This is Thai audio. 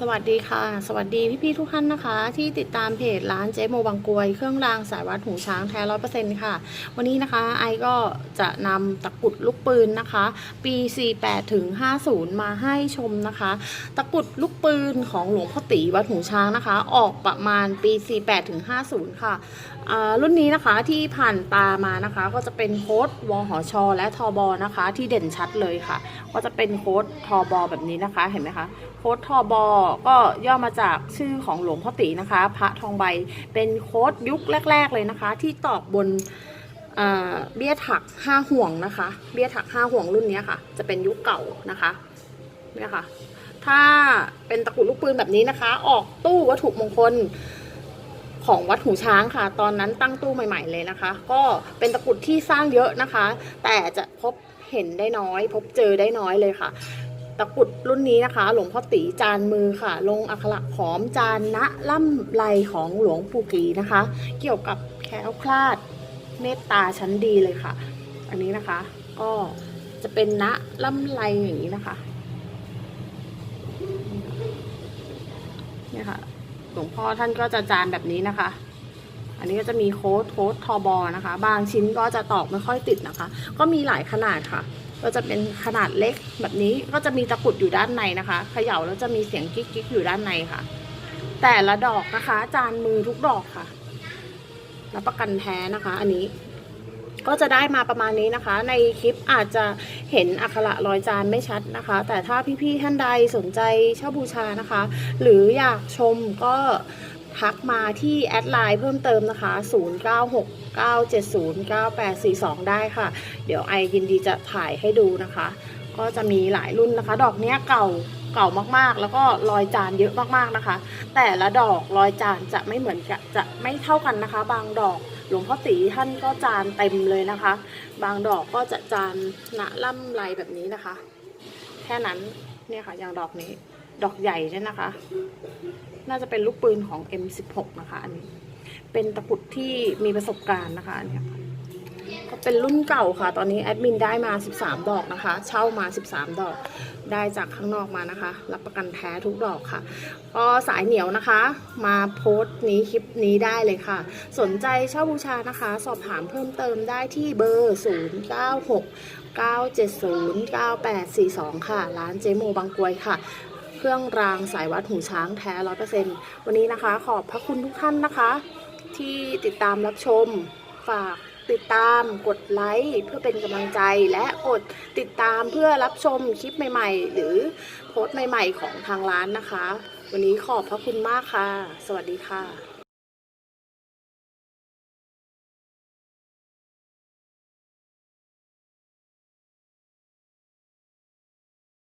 สวัสดีค่ะ สวัสดีพี่ๆทุกท่านนะคะ ที่ติดตามเพจร้านเจ๊โมบางกวยเครื่องรางสายวัดหูช้างแท้ร้อยเปอร์เซ็นต์ค่ะ วันนี้นะคะไอก็จะนำตะกุดลูกปืนนะคะ ปี 48ถึง50 มาให้ชมนะคะ ตะกุดลูกปืนของหลวงพ่อตีวัดหูช้างนะคะ ออกประมาณปี 48ถึง50 ค่ะอ่ารุ่นนี้นะคะที่ผ่านตามานะคะ ก็จะเป็นโค้ดวหช และทบนะคะ ที่เด่นชัดเลยค่ะ ก็จะเป็นโค้ดทบแบบนี้นะคะเห็นไหมคะโค้ดทบก็ย่อมาจากชื่อของหลวงพ่อตีนะคะ พระทองใบเป็นโค้ดยุคแรก ๆ เลยนะคะ ที่ตอกบนเบี้ยถักห้าห่วงนะคะ เบี้ยถักห้าห่วงรุ่นนี้ค่ะ จะเป็นยุคเก่านะคะเนี่ยค่ะ ถ้าเป็นตะกรุดลูกปืนแบบนี้นะคะ ออกตู้วัตถุมงคลของวัดหูช้างค่ะ ตอนนั้นตั้งตู้ใหม่ ๆ เลยนะคะ ก็เป็นตะกรุดที่สร้างเยอะนะคะ แต่จะพบเห็นได้น้อย พบเจอได้น้อยเลยค่ะ ตะกรุดรุ่นนี้นะคะ หลวงพ่อตีจานมือค่ะ ลงอักขระขอมจานณล่ำไรของหลวงปู่กีนะคะ เกี่ยวกับแคล้วคลาดเมตตาชั้นดีเลยค่ะ อันนี้นะคะ ก็จะเป็นณล่ำไรอย่างนี้นะคะเนี่ยค่ะ หลวงพ่อท่านก็จะจานแบบนี้นะคะ อันนี้ก็จะมีโค้ดโค้ดทอบอนะคะ บางชิ้นก็จะตอกไม่ค่อยติดนะคะ ก็มีหลายขนาดค่ะ ก็จะเป็นขนาดเล็กแบบนี้ก็จะมีตะกรุดอยู่ด้านในนะคะเขย่าแล้วจะมีเสียงกิ๊กกิ๊กอยู่ด้านในค่ะ แต่ละดอกนะคะ จานมือทุกดอกค่ะรับประกันแท้นะคะ อันนี้ก็จะได้มาประมาณนี้นะคะ ในคลิปอาจจะเห็นอักขระรอยจานไม่ชัดนะคะ แต่ถ้าพี่ๆท่านใดสนใจเช่าบูชานะคะ หรืออยากชมก็ ทักมาที่แอดไลน์เพิ่มเติมนะคะ 0969709842 ได้ค่ะ เดี๋ยวไอยินดีจะถ่ายให้ดูนะคะ ก็จะมีหลายรุ่นนะคะ ดอกเนี้ยเก่าเก่ามากๆ แล้วก็รอยจานเยอะมากๆนะคะ แต่ละดอกรอยจานจะไม่เหมือนกันจะไม่เท่ากันนะคะ บางดอกหลวงพ่อตีท่านก็จานเต็มเลยนะคะ บางดอกก็จะจานหนะล่ำไรแบบนี้นะคะ แค่นั้นเนี่ยค่ะอย่างดอกนี้ ดอกใหญ่เนี่ยนะคะ น่าจะเป็นลูกปืนของ M16 นะคะอันนี้ เป็นตะกุดที่มีประสบการณ์นะคะอันเนี่ยก็เป็นรุ่นเก่าค่ะ ตอนนี้แอดมินได้มา 13 ดอกนะคะ เช่ามา 13 ดอก ได้จากข้างนอกมานะคะ รับประกันแท้ทุกดอกค่ะ ก็สายเหนียวนะคะ มาโพสต์นี้คลิปนี้ได้เลยค่ะ สนใจเช่าบูชานะคะ สอบถามเพิ่มเติมได้ที่เบอร์ 096 970 9842 ค่ะ ร้านเจโมบางกวยค่ะ เครื่องรางสายวัดหูช้างแท้ร้อยเปอร์เซ็นต์วันนี้นะคะ ขอบพระคุณทุกท่านนะคะ ที่ติดตามรับชมฝากติดตามกดไลค์เพื่อเป็นกำลังใจและกดติดตามเพื่อรับชมคลิปใหม่ๆ หรือโพสต์ใหม่ๆของทางร้านนะคะ วันนี้ขอบพระคุณมากค่ะ สวัสดีค่ะ